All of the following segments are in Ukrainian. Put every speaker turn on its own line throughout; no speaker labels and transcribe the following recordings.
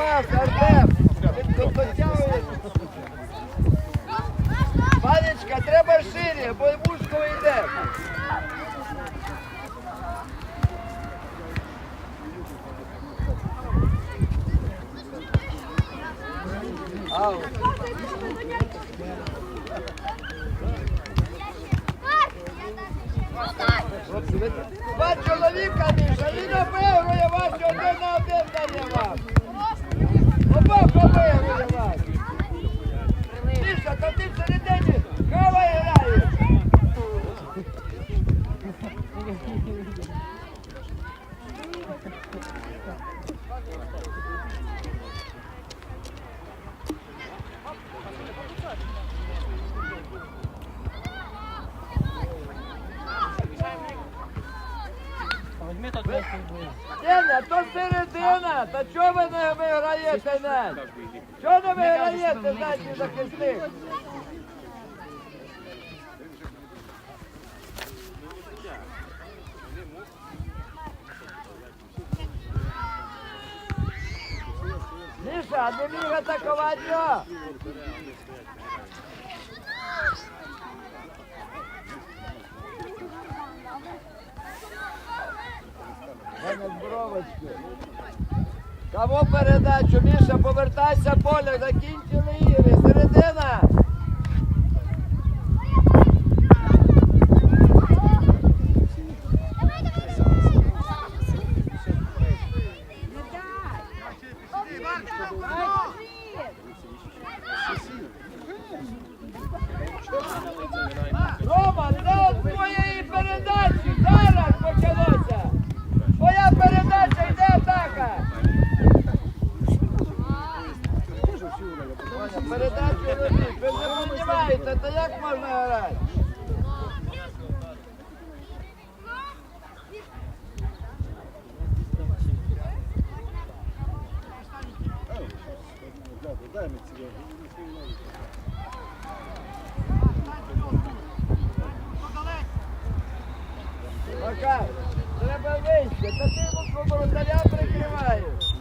пас, Артем. Дотягує. Треба шире, бо мушко йде. Ау. Два чоловіка, Міша, він обігрує вас, один на один дає вас. Деня, то середина, та чого ви не виграєте нас? Чого не виграєте, задній захисник? Бровочки. Кому передачу? Міша, повертайся поле, закінчили ігри. Середина. Рома, це от твоєї передачі. Зараз почалося. Твоя передача йде атака. Ваня, Передачу робіть. Ви не розумієте, то як можна грати? Макар, треба вище, та ти йому воротаря прикриваєш.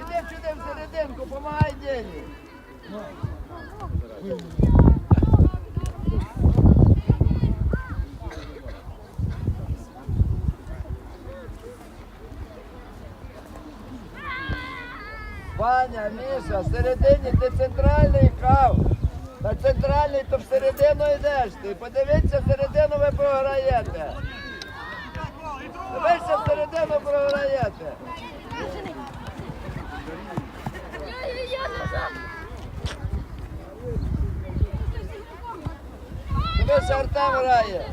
Іди сюди в серединку, помагай Дені. Ваня, Міша, всередині ти центральний хав. На центральний, то всередину йдеш ти. Подивіться, всередину ви програєте. Дивися, всередину програєте. Дивися, Артем грає.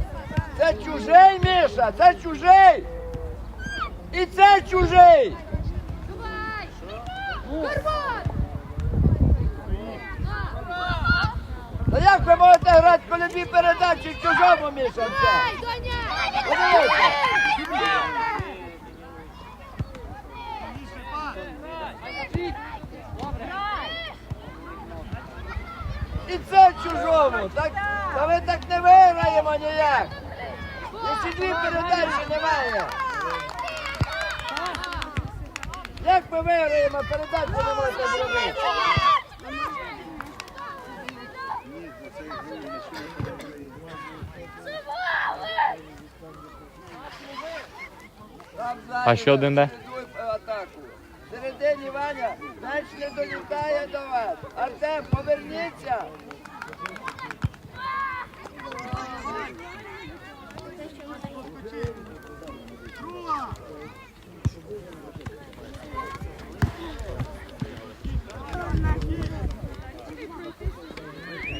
Це чужий, Міша, це чужий. І це чужий. Та як ви можете грати, коли дві передачі в чужому, Міша? І це чужому. Так, та ви так не виграємо ніяк. Якщо дві передачі немає. Як ми виграємо, передачі не можете зробити.
А ще один де?
атаку. Середині Ваня, м'яч не долітає до вас. Артем, поверніться.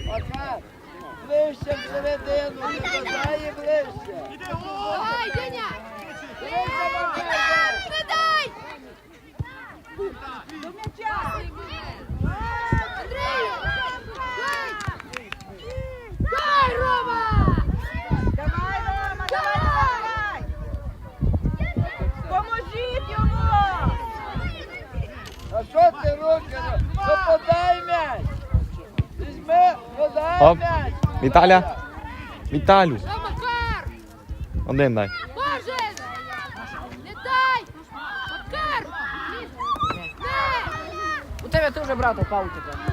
Макар, ближче всередину, не бажає ближче.
Давай, Деня!
Дивися, Макар,
Кидай! До м'яча!
Віталя. Віталю.
Макар!
Один дай.
Боже! Вітай! Макар!
У тебе
теж
брати,
паутика.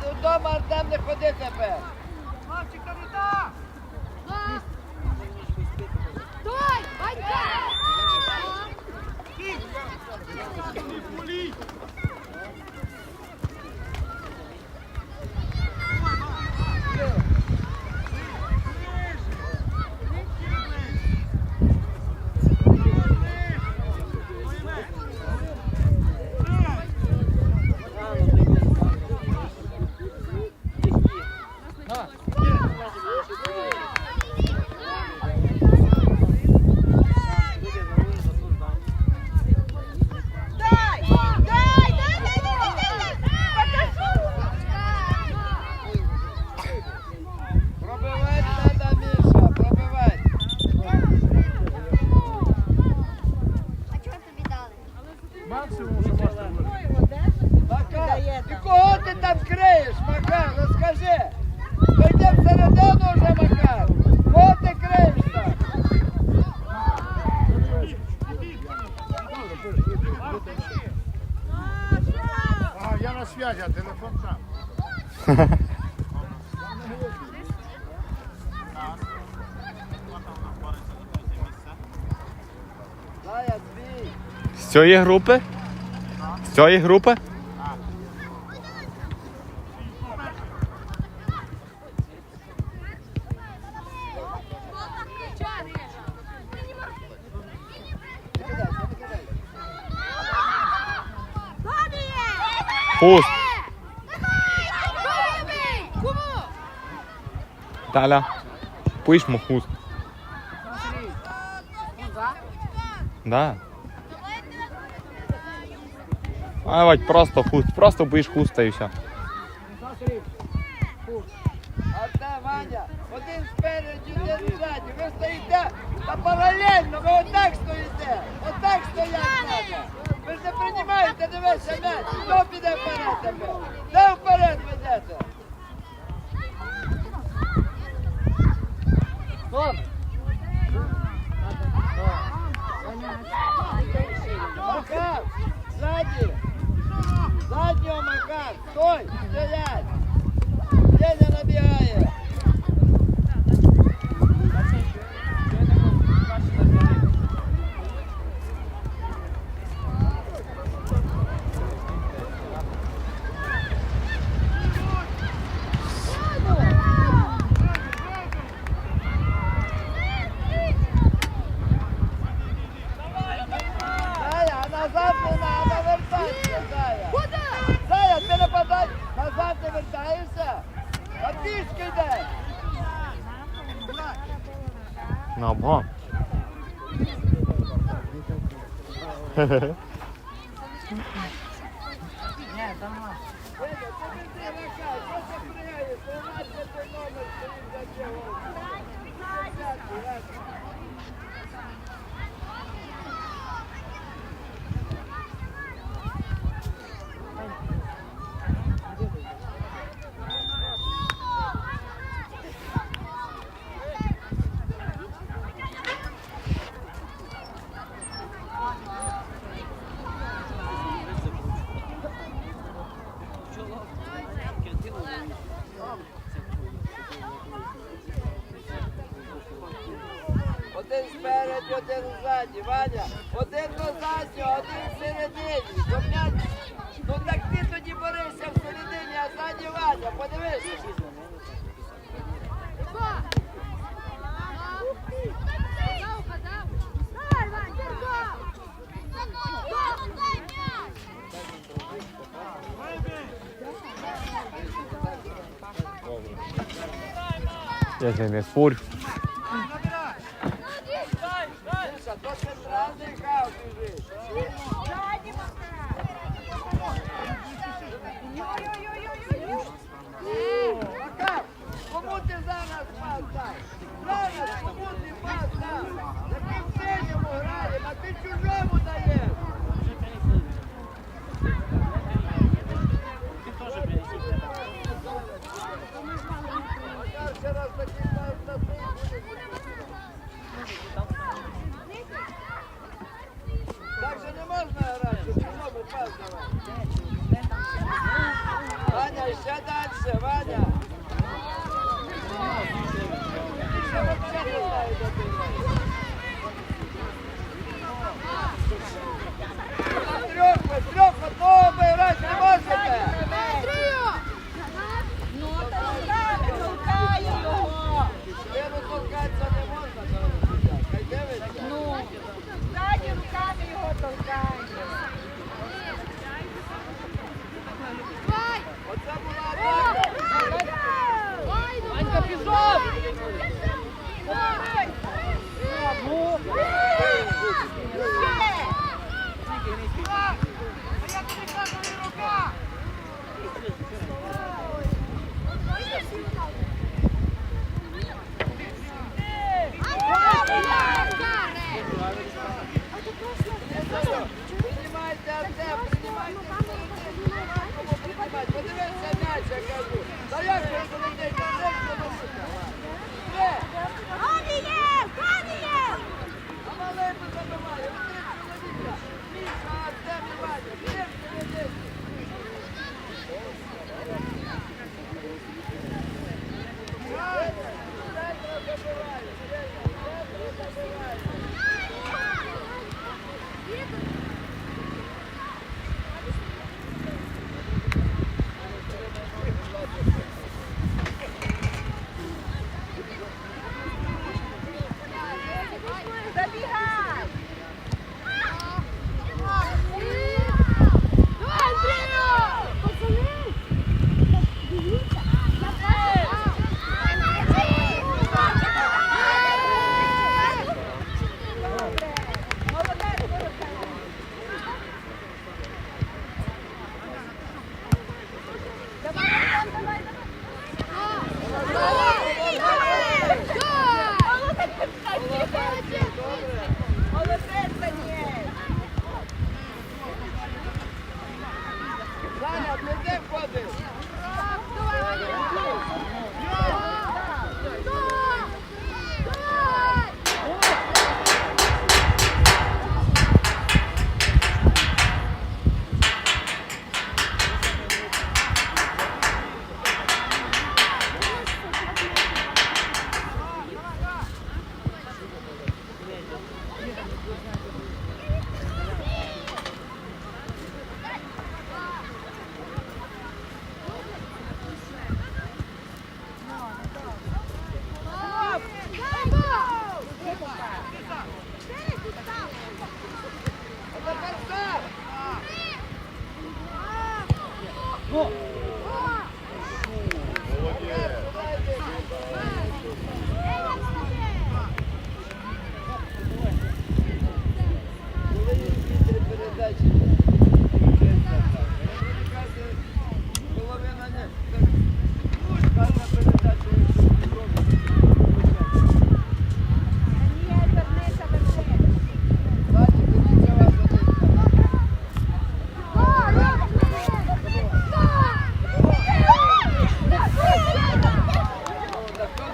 Вдома Артем не ходи тепер. Мальчика не
так! цієї групи? З цієї групи? Пуст. Таля, пиш му хуст. Да. А просто хуст, просто будеш хуста і все. На обгон.
Thank you. один сперед, один ззаді. Ваня, один до заднього, один всередині. Ну так ти тоді борися всередині, а ззаді Ваня, подивися.
Я
тебе фурь.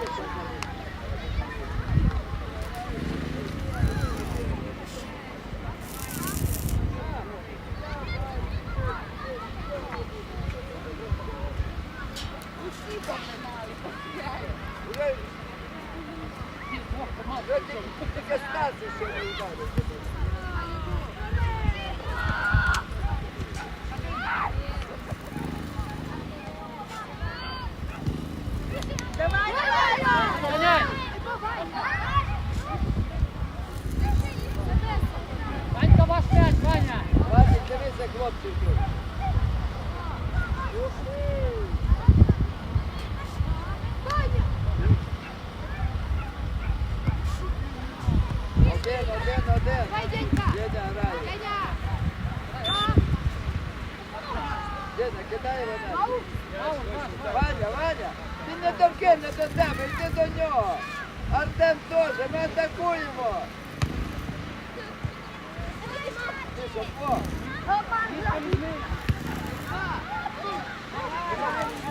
Thank you. Один, один, один. Давай, Дінька. Дідя грає. Дідя. Дідя, кидай вона. Ваня, Ваня, ти не торкни до тебе, йди до нього. Артем теж, ми атакуємо. Ти що, по? Ти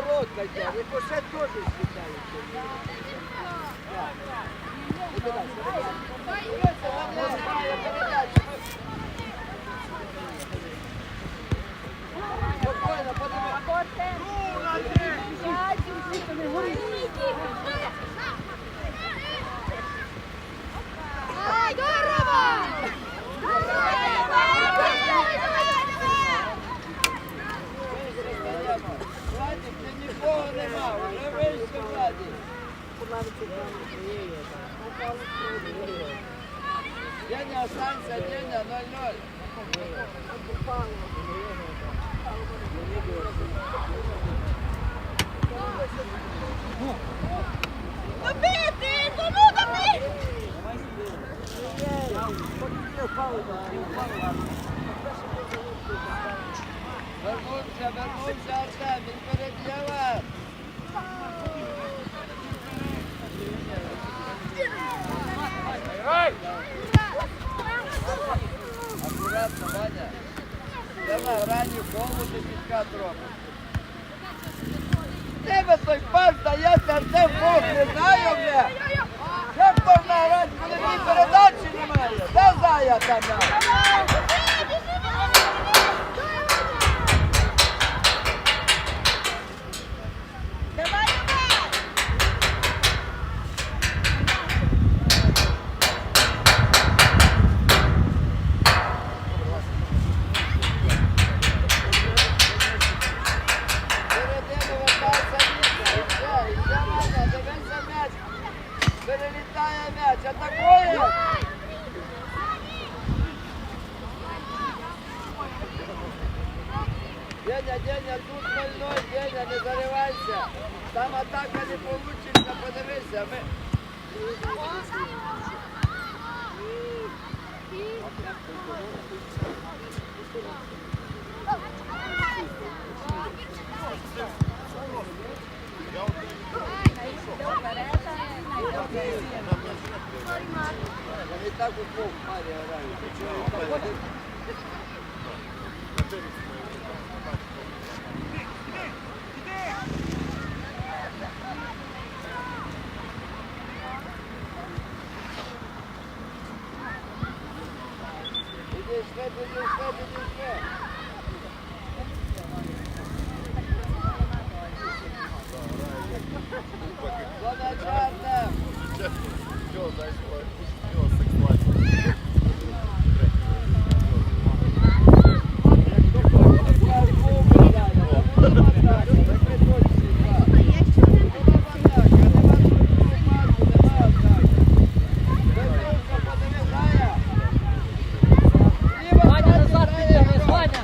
До ворот дайте, рикошет теж світається. Спокійно, нікого нема, вже вийшов Владик. Деня, останься, Деня, 0-0.
Добити! Кому добити?
Вернувся, вернувся Артем, він перед вас. Акуратно, Ваня. Давай, ранні голову ти підкат робиш. Тебе той пас дається, Артем Бог не знає бля. Як можна грати, коли мені передачі немає? Де зая там? на?
Давай, давай!
Середину вертається Вітя. І все, і все, Ваня, дивися м'яч. Перелітає м'яч, атакує. Деня, Деня, тут 0-0, Деня, не заривайся. Там атака не получиться, подивися. Ми... Вони так у двох парі грають. Іди швидко, іди швидко, іди швидко. Водочарне.
Ваня, назад підтягнись, Ваня!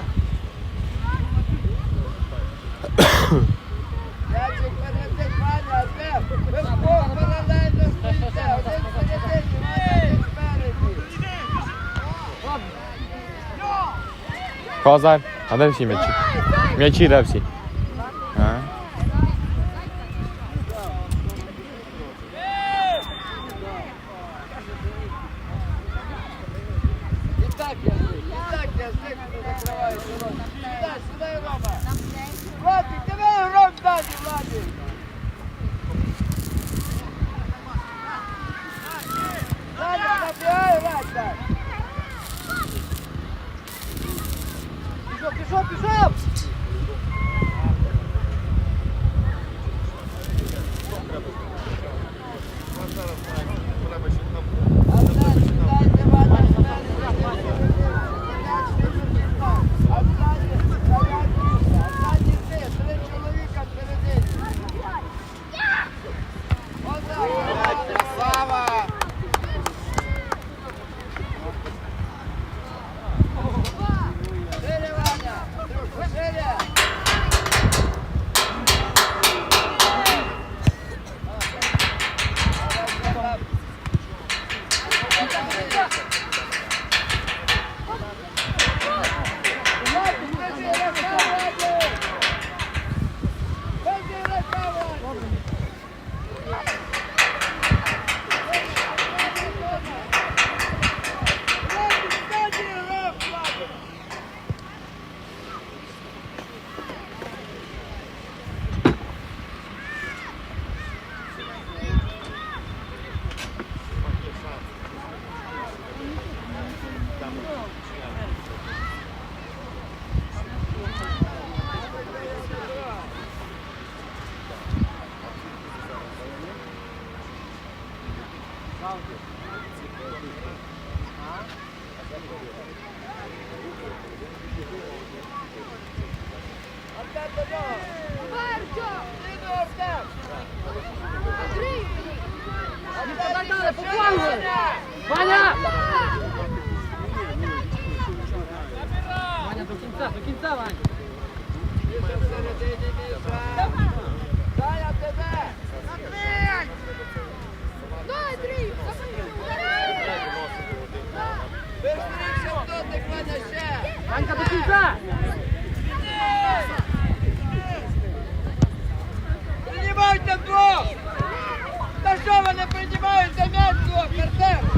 Ячик перелетить, Ваня, Артем, ви вдвох паралельно стоїте, один всередині, Ваня, один спереді.
Козар. А де всі м'ячі? М'ячі де всі?
Pisou, pisou! Ваня!
Ваня, до кінця, до кінця, Ваня!
Саня, тебе!
Давай, Андрій!
Вистрілься дотик, Ваня, ще!
Ванька, до кінця!
Приймайте двох! Та що ви не приймаєте м'яч? Артем!